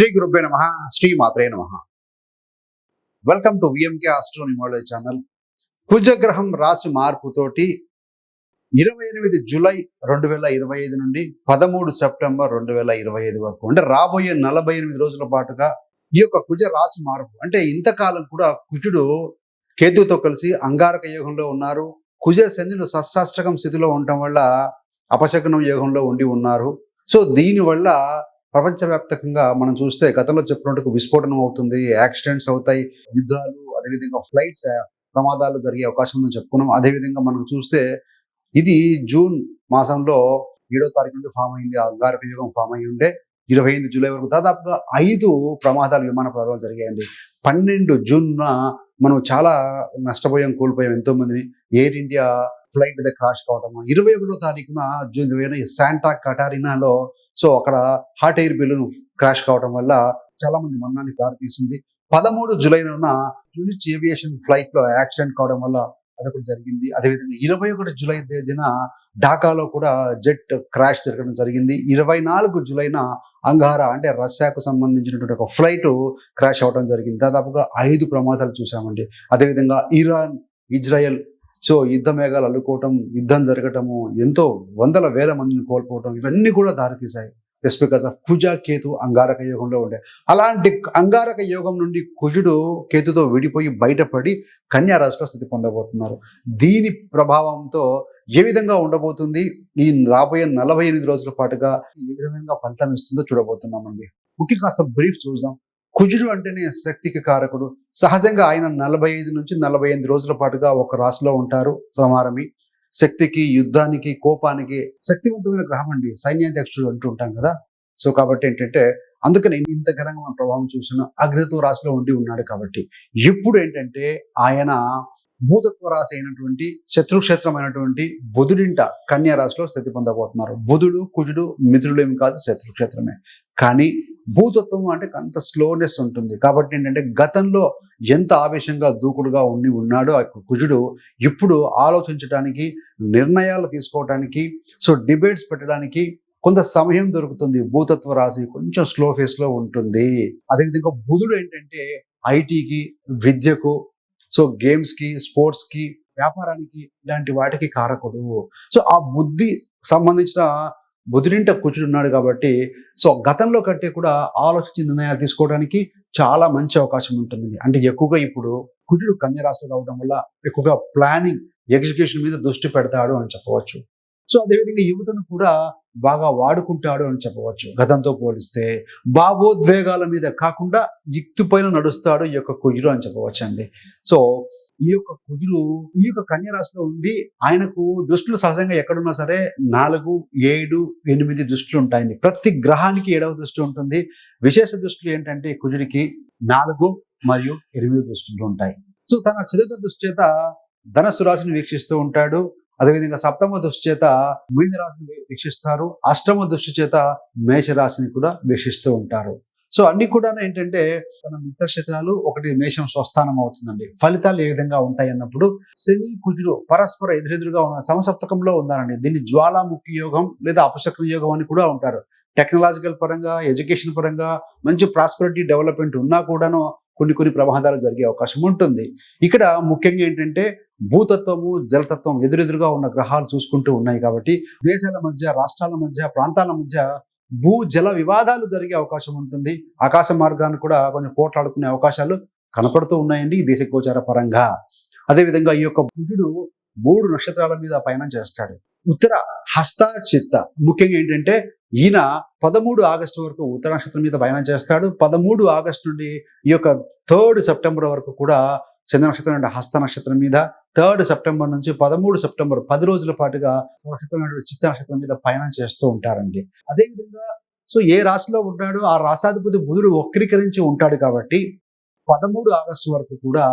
శ్రీ గురుభ్య నమ శ్రీ మాత్రే నమ. Welcome to VMK astronumerology channel కుజగ్రహం రాశి మార్పుతోటి ఇరవై ఎనిమిది జూలై రెండు వేల ఇరవై ఐదు నుండి పదమూడు సెప్టెంబర్ రెండు వేల ఇరవై ఐదు వరకు అంటే రాబోయే నలభై ఎనిమిది రోజుల పాటుగా ఈ యొక్క కుజ రాశి మార్పు అంటే ఇంతకాలం కూడా కుజుడు కేతుతో కలిసి అంగారక యోగంలో ఉన్నారు. కుజ శనిలు సశాస్త్రకం స్థితిలో ఉండటం వల్ల అపశకనం యోగంలో ఉండి ఉన్నారు. సో దీనివల్ల ప్రపంచవ్యాప్తంగా మనం చూస్తే గతంలో చెప్పినట్టుకు విస్ఫోటనం అవుతుంది యాక్సిడెంట్స్ అవుతాయి యుద్ధాలు అదేవిధంగా ఫ్లైట్స్ ప్రమాదాలు జరిగే అవకాశం ఉందని చెప్పుకున్నాం. అదేవిధంగా మనం చూస్తే ఇది జూన్ మాసంలో ఏడో తారీఖు నుండి ఫామ్ అయింది. అంగారక యుగం ఫామ్ అయి ఉండే ఇరవై ఎనిమిది జూలై వరకు దాదాపుగా ఐదు ప్రమాదాలు విమాన ప్రమాదాలు జరిగాయండి. పన్నెండు జూన్న మనం చాలా నష్టపోయాం కోల్పోయాం ఎంతో మందిని. ఎయిర్ ఇండియా ఫ్లైట్ మీద క్రాష్ కావడము ఇరవై ఒకటో తారీఖున జూన్ ఇరవై శాంటా కటారినాలో సో అక్కడ హాట్ ఎయిర్ బెలూన్ క్రాష్ కావడం వల్ల చాలా మంది మరణానికి దారి తీసింది పదమూడు జూలైన జూనిచ్ ఏవియేషన్ ఫ్లైట్లో యాక్సిడెంట్ కావడం వల్ల అదొకటి జరిగింది. అదేవిధంగా ఇరవై ఒకటి జూలై తేదీన ఢాకాలో కూడా జెట్ క్రాష్ జరగడం జరిగింది. ఇరవై నాలుగు జూలైన అంగారా అంటే రష్యాకు సంబంధించినటువంటి ఒక ఫ్లైట్ క్రాష్ అవడం జరిగింది. దాదాపుగా ఐదు ప్రమాదాలు చూసామండి. అదేవిధంగా ఇరాన్ ఇజ్రాయెల్ సో యుద్ధ మేఘాలు అల్లుకోవటం యుద్ధం జరగటము ఎంతో వందల వేల మందిని కోల్పోవటం ఇవన్నీ కూడా దారితీశాయి. జస్ట్ బికాస్ ఆఫ్ కుజ కేతు అంగారక యోగంలో ఉండే. అలాంటి అంగారక యోగం నుండి కుజుడు కేతుతో విడిపోయి బయటపడి కన్యారాశిలో స్థితి పొందబోతున్నారు. దీని ప్రభావంతో ఏ విధంగా ఉండబోతుంది? ఈ రాబోయే నలభై ఎనిమిది రోజుల పాటుగా ఏ విధంగా ఫలితం ఇస్తుందో చూడబోతున్నామండి. ముఖ్య కాస్త బ్రీఫ్ చూద్దాం. కుజుడు అంటేనే శక్తికి కారకుడు. సహజంగా ఆయన నలభై ఐదు నుంచి నలభై ఎనిమిది రోజుల పాటుగా ఒక రాశిలో ఉంటారు సమారమి శక్తికి యుద్ధానికి కోపానికి శక్తివంతమైన గ్రహం అండి. సైన్యాధ్యక్షుడు అంటూ ఉంటాం కదా. సో కాబట్టి ఏంటంటే అందుకని ఇంత ఘనంగా మన ప్రభావం చూసిన అగ్నితో రాశిలో ఉండి ఉన్నాడు కాబట్టి. ఇప్పుడు ఏంటంటే ఆయన భూతత్వ రాశి అయినటువంటి శత్రుక్షేత్రమైనటువంటి బుధుడింట కన్యా రాశిలో స్థితి పొందబోతున్నారు. బుధుడు కుజుడు మిత్రులు ఏమి కాదు శత్రుక్షేత్రమే. కానీ భూతత్వం అంటే అంత స్లోనెస్ ఉంటుంది. కాబట్టి ఏంటంటే గతంలో ఎంత ఆవేశంగా దూకుడుగా ఉండి ఉన్నాడో ఆ కుజుడు ఇప్పుడు ఆలోచించడానికి నిర్ణయాలు తీసుకోవడానికి సో డిబేట్స్ పెట్టడానికి కొంత సమయం దొరుకుతుంది. భూతత్వ రాశి కొంచెం స్లో ఫేస్లో ఉంటుంది. అదేవిధంగా బుధుడు ఏంటంటే ఐటీకి విద్యకు సో గేమ్స్కి స్పోర్ట్స్కి వ్యాపారానికి ఇలాంటి వాటికి కారకుడు. సో ఆ బుద్ధి సంబంధించిన బుధుడింట కూర్చుని ఉన్నాడు కాబట్టి సో గతంలో కంటే కూడా ఆలోచించి నిర్ణయాలు తీసుకోవడానికి చాలా మంచి అవకాశం ఉంటుంది అంటే ఎక్కువగా ఇప్పుడు కుజుడు కన్య రాశిలో రావడం వల్ల ఎక్కువగా ప్లానింగ్ ఎగ్జిక్యూషన్ మీద దృష్టి పెడతాడు అని చెప్పవచ్చు. సో అదేవిధంగా యువతను కూడా బాగా వాడుకుంటాడు అని చెప్పవచ్చు. గతంతో పోలిస్తే భావోద్వేగాల మీద కాకుండా యుక్తి పైన నడుస్తాడు ఈ యొక్క కుజుడు అని చెప్పవచ్చు అండి సో ఈ యొక్క కుజుడు ఈ యొక్క కన్య రాశిలో ఉండి ఆయనకు దృష్టిలు సహజంగా ఎక్కడున్నా సరే నాలుగు ఏడు ఎనిమిది దృష్టిలు ఉంటాయండి. ప్రతి గ్రహానికి ఏడవ దృష్టి ఉంటుంది. విశేష దృష్టిలు ఏంటంటే కుజుడికి నాలుగు మరియు ఎనిమిది దృష్టిలు ఉంటాయి. సో తన చదువుత దృష్టి చేత ధనస్సు రాశిని వీక్షిస్తూ ఉంటాడు. అదేవిధంగా సప్తమ దృష్టి చేత మీన రాశిని వీక్షిస్తారు. అష్టమ దృష్టి చేత మేషరాశిని కూడా వీక్షిస్తూ ఉంటారు. సో అన్ని కూడా ఏంటంటే తన మిత్ర క్షేత్రాలు ఒకటి మేషం స్వస్థానం అవుతుందండి. ఫలితాలు ఏ విధంగా ఉంటాయి అన్నప్పుడు శని కుజుడు పరస్పర ఎదురెదురుగా ఉన్న సమసప్తకంలో ఉన్నారండి. దీన్ని జ్వాలాముఖి యోగం లేదా అపశక్ర యోగం అని కూడా ఉంటారు. టెక్నాలజికల్ పరంగా ఎడ్యుకేషన్ పరంగా మంచి ప్రాస్పరిటీ డెవలప్మెంట్ ఉన్నా కూడాను కొన్ని కొన్ని ప్రమాదాలు జరిగే అవకాశం ఉంటుంది. ఇక్కడ ముఖ్యంగా ఏంటంటే భూతత్వము జలతత్వం ఎదురెదురుగా ఉన్న గ్రహాలు చూసుకుంటూ ఉన్నాయి కాబట్టి దేశాల మధ్య రాష్ట్రాల మధ్య ప్రాంతాల మధ్య భూ జల వివాదాలు జరిగే అవకాశం ఉంటుంది. ఆకాశ మార్గాన్ని కూడా కొంచెం పోట్లాడుకునే అవకాశాలు కనపడుతూ ఉన్నాయండి ఈ దేశ గోచార పరంగా. అదేవిధంగా ఈ యొక్క బుధుడు మూడు నక్షత్రాల మీద పయనం చేస్తాడు. ఉత్తర హస్త చిత్త ముఖ్యంగా ఏంటంటే ఈయన పదమూడు ఆగస్టు వరకు ఉత్తర నక్షత్రం మీద పయనం చేస్తాడు. పదమూడు ఆగస్టు నుండి ఈ యొక్క థర్డ్ సెప్టెంబర్ వరకు కూడా చంద్ర నక్షత్రం అంటే హస్త నక్షత్రం మీద థర్డ్ సెప్టెంబర్ నుంచి పదమూడు సెప్టెంబర్ పది రోజుల పాటుగా నక్షత్రం చిత్త నక్షత్రం మీద పయనం చేస్తూ ఉంటారండి. అదేవిధంగా సో ఏ రాశిలో ఉంటాడో ఆ రాశాధిపతి బుధుడు వక్రీకరించి ఉంటాడు కాబట్టి పదమూడు ఆగస్టు వరకు కూడా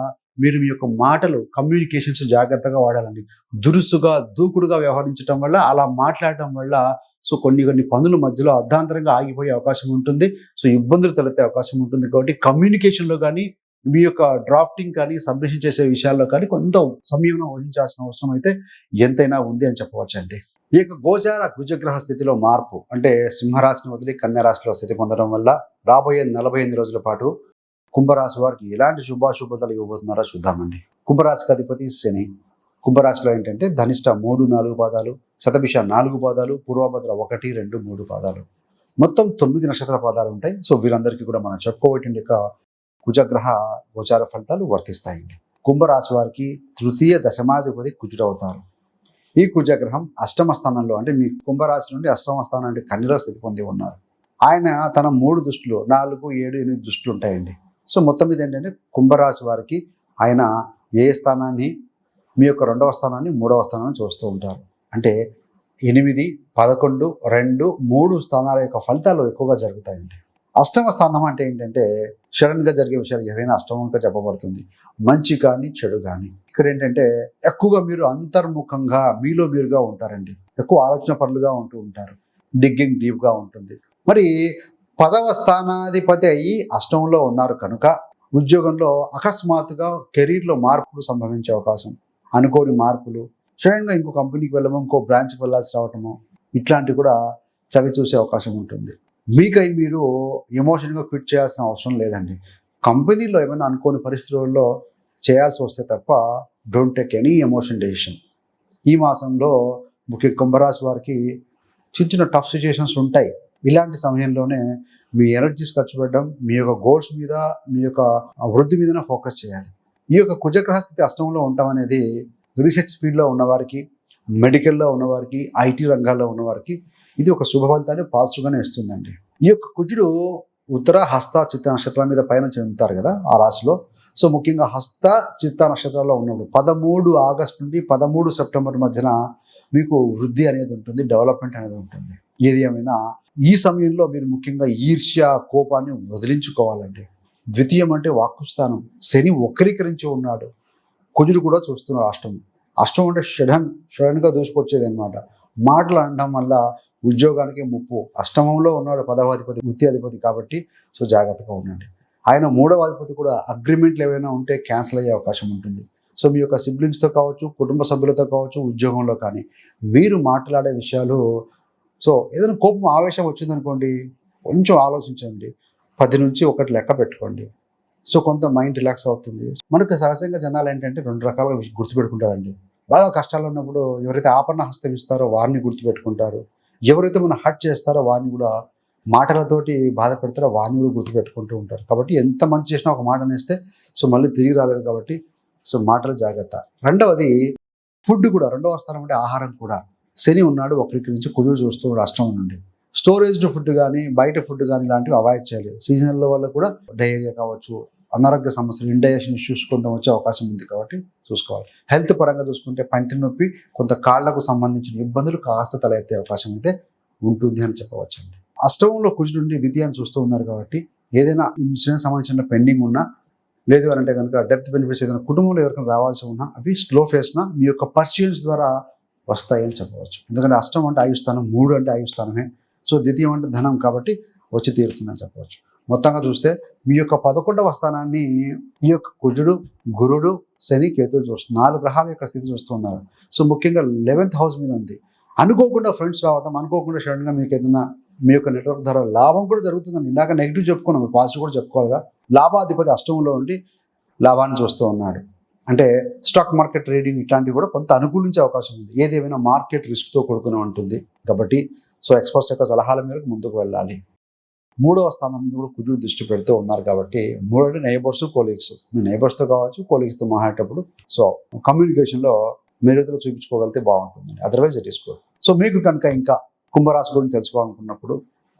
మీరు మీ యొక్క మాటలు కమ్యూనికేషన్స్ జాగ్రత్తగా వాడాలండి. దురుసుగా దూకుడుగా వ్యవహరించడం వల్ల అలా మాట్లాడటం వల్ల సో కొన్ని కొన్ని పనుల మధ్యలో అర్ధాంతరంగా ఆగిపోయే అవకాశం ఉంటుంది. సో ఇబ్బందులు తలెత్తే అవకాశం ఉంటుంది కాబట్టి కమ్యూనికేషన్లో కానీ మీ యొక్క డ్రాఫ్టింగ్ కానీ సబ్మిషన్ చేసే విషయాల్లో కానీ కొంత సంయమనం వహించాల్సిన అవసరం అయితే ఎంతైనా ఉంది అని చెప్పవచ్చండి. ఈ యొక్క గోచార కుజగ్రహ స్థితిలో మార్పు అంటే సింహరాశిని వదిలి కన్యారాశిలో స్థితి పొందడం వల్ల రాబోయే నలభై ఎనిమిది రోజుల పాటు కుంభరాశి వారికి ఎలాంటి శుభాశుభతలు ఇవ్వబోతున్నారో చూద్దామండి. కుంభరాశికి అధిపతి శని. కుంభరాశిలో ఏంటంటే ధనిష్ట మూడు నాలుగు పాదాలు శతభిష నాలుగు పాదాలు పూర్వభద్ర ఒకటి రెండు మూడు పాదాలు. మొత్తం తొమ్మిది నక్షత్ర పాదాలు ఉంటాయి. సో వీరందరికీ కూడా మనం చెప్పుకోవటం యొక్క కుజగ్రహ గోచార ఫలితాలు వర్తిస్తాయండి కుంభరాశి వారికి తృతీయ దశమాధిపతి కుజుడు అవుతారు ఈ కుజగ్రహం అష్టమ స్థానంలో అంటే మీ కుంభరాశి నుండి అష్టమ స్థానం అంటే కన్యలో స్థితి పొంది ఉన్నారు. ఆయన తన మూడు దృష్టిలో నాలుగు ఏడు ఎనిమిది దృష్టిలు ఉంటాయండి. సో మొత్తం మీద ఏంటంటే కుంభరాశి వారికి ఆయన ఏ స్థానాన్ని మీ యొక్క రెండవ స్థానాన్ని మూడవ స్థానాన్ని చూస్తూ ఉంటారు. అంటే ఎనిమిది పదకొండు రెండు మూడు స్థానాల యొక్క ఫలితాలు ఎక్కువగా జరుగుతాయండి. అష్టమ స్థానం అంటే ఏంటంటే సడన్గా జరిగే విషయాలు ఏవైనా అష్టమంగా చెప్పబడుతుంది. మంచి కానీ చెడు కానీ. ఇక్కడ ఏంటంటే ఎక్కువగా మీరు అంతర్ముఖంగా మీలో మీరుగా ఉంటారండి. ఎక్కువ ఆలోచన పనులుగా ఉంటూ ఉంటారు. డిగ్గింగ్ డీప్గా ఉంటుంది. మరి పదవ స్థానాధిపతి అయ్యి అష్టంలో ఉన్నారు కనుక ఉద్యోగంలో అకస్మాత్తుగా కెరీర్లో మార్పులు సంభవించే అవకాశం. అనుకోని మార్పులు. స్వయంగా ఇంకో కంపెనీకి వెళ్ళము ఇంకో బ్రాంచ్కి వెళ్ళాల్సి రావటము ఇట్లాంటివి కూడా చవి చూసే అవకాశం ఉంటుంది. మీకై మీరు ఎమోషన్గా క్విట్ చేయాల్సిన అవసరం లేదండి. కంపెనీలో ఏమైనా అనుకోని పరిస్థితుల్లో చేయాల్సి వస్తే తప్ప don't take any emotion decision ఈ మాసంలో ముఖ్య కుంభరాశి వారికి చిన్న చిన్న టఫ్ సిచ్యుయేషన్స్ ఉంటాయి. ఇలాంటి సమయంలోనే మీ ఎనర్జీస్ ఖర్చు పెట్టడం మీ యొక్క గోల్స్ మీద మీ యొక్క వృద్ధి మీదనే ఫోకస్ చేయాలి. ఈ యొక్క కుజగ్రహ స్థితి అష్టంలో ఉండటం అనేది రీసెర్చ్ ఫీల్డ్లో ఉన్నవారికి మెడికల్లో ఉన్నవారికి ఐటీ రంగాల్లో ఉన్నవారికి ఇది ఒక శుభఫలితాన్ని పాజిటివ్గానే ఇస్తుందండి. ఈ యొక్క కుజుడు ఉత్తర హస్త చిత్త నక్షత్రాల మీద పైన చెందుతారు కదా ఆ రాశిలో. సో ముఖ్యంగా హస్త చిత్త నక్షత్రాల్లో ఉన్నప్పుడు పదమూడు ఆగస్టు నుండి పదమూడు సెప్టెంబర్ మధ్యన మీకు వృద్ధి అనేది ఉంటుంది డెవలప్మెంట్ అనేది ఉంటుంది. ఏది ఏమైనా ఈ సమయంలో మీరు ముఖ్యంగా ఈర్ష్య కోపాన్ని వదిలించుకోవాలండి. ద్వితీయం అంటే వాక్కుస్థానం. శని వక్రీకరించి ఉన్నాడు. కుజుడు కూడా చూస్తున్నాడు అష్టం. అష్టం అంటే షడన్ షడన్గా దూసుకొచ్చేది అనమాట మాటలు అనడం వల్ల ఉద్యోగానికి ముప్పు. అష్టమంలో ఉన్నాడు పదవాధిపతి వృత్తి అధిపతి కాబట్టి సో జాగ్రత్తగా ఉండండి. ఆయన మూడవ అధిపతి కూడా అగ్రిమెంట్లు ఏవైనా ఉంటే క్యాన్సిల్ అయ్యే అవకాశం ఉంటుంది. సో మీ యొక్క సిబ్లింగ్స్తో కావచ్చు కుటుంబ సభ్యులతో కావచ్చు ఉద్యోగంలో కానీ మీరు మాట్లాడే విషయాలు సో ఏదైనా కోపం ఆవేశం వచ్చిందనుకోండి కొంచెం ఆలోచించండి. పది నుంచి ఒకటి లెక్క పెట్టుకోండి. సో కొంత మైండ్ రిలాక్స్ అవుతుంది. మనకు సహజంగా జనాలు ఏంటంటే రెండు రకాలుగా గుర్తుపెట్టుకుంటారండి. బాగా కష్టాలు ఉన్నప్పుడు ఎవరైతే ఆపరణ హస్తం ఇస్తారో వారిని గుర్తుపెట్టుకుంటారు. ఎవరైతే మనం హర్ట్ చేస్తారో వారిని కూడా మాటలతోటి బాధ పెడతారో వారిని కూడా గుర్తుపెట్టుకుంటూ ఉంటారు. కాబట్టి ఎంత మంచి చేసినా ఒక మాట అనేస్తే సో మళ్ళీ తిరిగి రాలేదు కాబట్టి సో మాటలు జాగ్రత్త. రెండవది ఫుడ్ కూడా రెండవ స్థానం అంటే ఆహారం కూడా. శని ఉన్నాడు ఒకరికి నుంచి కుదురు చూస్తూ రాష్ట్రం నుండి స్టోరేజ్డ్ ఫుడ్ కానీ బయట ఫుడ్ కానీ ఇలాంటివి అవాయిడ్ చేయాలి. సీజనల్ వల్ల కూడా డయేరియా కావచ్చు అనారోగ్య సమస్యలు ఇండైజెషన్ ఇష్యూస్ కొంత వచ్చే అవకాశం ఉంది కాబట్టి చూసుకోవాలి. హెల్త్ పరంగా చూసుకుంటే పంటి నొప్పి కొంత కాళ్ళకు సంబంధించిన ఇబ్బందులు కాస్త తలెత్తే అవకాశం అయితే ఉంటుంది అని చెప్పవచ్చండి. అష్టమంలో కుజుడుండి ద్వితీయాన్ని చూస్తూ ఉన్నారు కాబట్టి ఏదైనా ఇన్సూరెన్స్ సంబంధించిన పెండింగ్ ఉన్నా లేదు అని అంటే కనుక డెత్ బెనిఫిట్స్ ఏదైనా కుటుంబంలో ఎవరికైనా రావాల్సి ఉన్నా అవి స్లో ఫేస్న మీ యొక్క పర్సూయన్స్ ద్వారా వస్తాయని చెప్పవచ్చు. ఎందుకంటే అష్టం అంటే ఆయుస్థానం మూడు అంటే ఆయుస్థానమే. సో ద్వితీయం అంటే ధనం కాబట్టి వచ్చి తీరుతుందని చెప్పవచ్చు. మొత్తంగా చూస్తే మీ యొక్క పదకొండవ స్థానాన్ని ఈ యొక్క కుజుడు గురుడు శని కేతులు చూస్తున్నారు. నాలుగు గ్రహాల యొక్క స్థితి చూస్తున్నారు సో ముఖ్యంగా లెవెన్త్ హౌస్ మీద ఉంది. అనుకోకుండా ఫ్రెండ్స్ రావటం అనుకోకుండా సడన్గా మీకు ఏదైనా మీ యొక్క నెట్వర్క్ ద్వారా లాభం కూడా జరుగుతుందండి. ఇందాక నెగిటివ్ చెప్పుకున్నాం పాజిటివ్ కూడా చెప్పుకోవాలిగా. లాభాధిపతి అష్టంలో ఉండి లాభాన్ని చూస్తూ ఉన్నాడు. అంటే స్టాక్ మార్కెట్ ట్రేడింగ్ ఇట్లాంటివి కూడా కొంత అనుకూలించే అవకాశం ఉంది. ఏదేమైనా మార్కెట్ రిస్క్తో కూడుకుని ఉంటుంది. కాబట్టి సో ఎక్స్పర్ట్స్ యొక్క సలహాల మేరకు ముందుకు వెళ్ళాలి. మూడవ స్థానం మీద కూడా కుజుడు దృష్టి పెడుతూ ఉన్నారు కాబట్టి మూడోది నైబర్స్ కోలీగ్స్ మీ నైబర్స్తో కావచ్చు కోలీగ్స్తో మాట్లాడేటప్పుడు సో కమ్యూనికేషన్లో మెరుగుదల చూపించుకోగలిగితే బాగుంటుంది otherwise it is good so మీకు కనుక ఇంకా కుంభరాశి గురించి తెలుసుకోవాలనుకున్నప్పుడు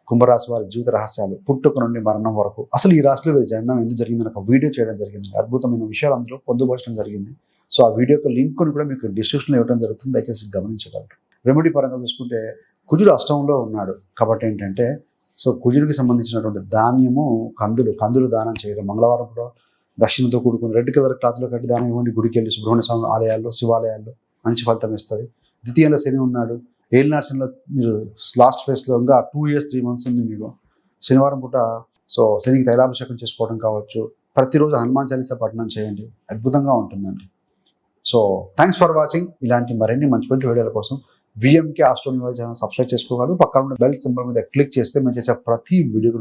కుంభరాశి వారి జీవిత రహస్యాలు పుట్టుక నుండి మరణం వరకు. అసలు ఈ రాశిలో వీరి జననం ఎందుకు జరిగిందని ఒక వీడియో చేయడం జరిగింది. అద్భుతమైన విషయాలు అందులో పొందుపరచడం జరిగింది. సో ఆ వీడియో యొక్క లింక్ కూడా మీకు డిస్క్రిప్షన్లో ఇవ్వడం జరుగుతుంది. దయచేసి గమనించగలరు. రెమెడీ పరంగా చూసుకుంటే కుజుడు అష్టంలో ఉన్నాడు. కాబట్టి ఏంటంటే సో కుజుడికి సంబంధించినటువంటి ధాన్యము కందులు కందులు దానం చేయడం. మంగళవారం కూడా దక్షిణతో కూడుకుని రెడ్ కలర్ క్లాత్లో కట్టి దానం ఇవ్వండి. గుడికి వెళ్ళి సుబ్రహ్మణ్య స్వామి ఆలయాల్లో శివాలయాల్లో మంచి ఫలితం ఇస్తుంది. ద్వితీయంలో శని ఉన్నాడు. ఏళ్ళు నర్సంలో మీరు లాస్ట్ ఫేస్లో ఇంకా టూ ఇయర్స్ త్రీ మంత్స్ ఉంది మీకు. శనివారం పూట సో శనికి తైలాభిషేకం చేసుకోవడం కావచ్చు. ప్రతిరోజు హనుమాన్ చాలీసా పఠనం చేయండి. అద్భుతంగా ఉంటుందండి. So thanks for watching. ఇలాంటి మరిన్ని మంచి మంచి వీడియోల కోసం విఎంకే ఆస్ట్రోనిమా ఛానల్ సబ్స్క్రైబ్ చేసుకోగలరు. పక్కన ఉన్న బెల్ సింబల్ మీద క్లిక్ చేస్తే మేము చేసే ప్రతి వీడియో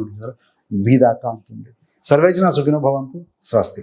మీ దాకా ఉంటుంది సర్వేజన సుఖినో భవంతు. స్వస్తి.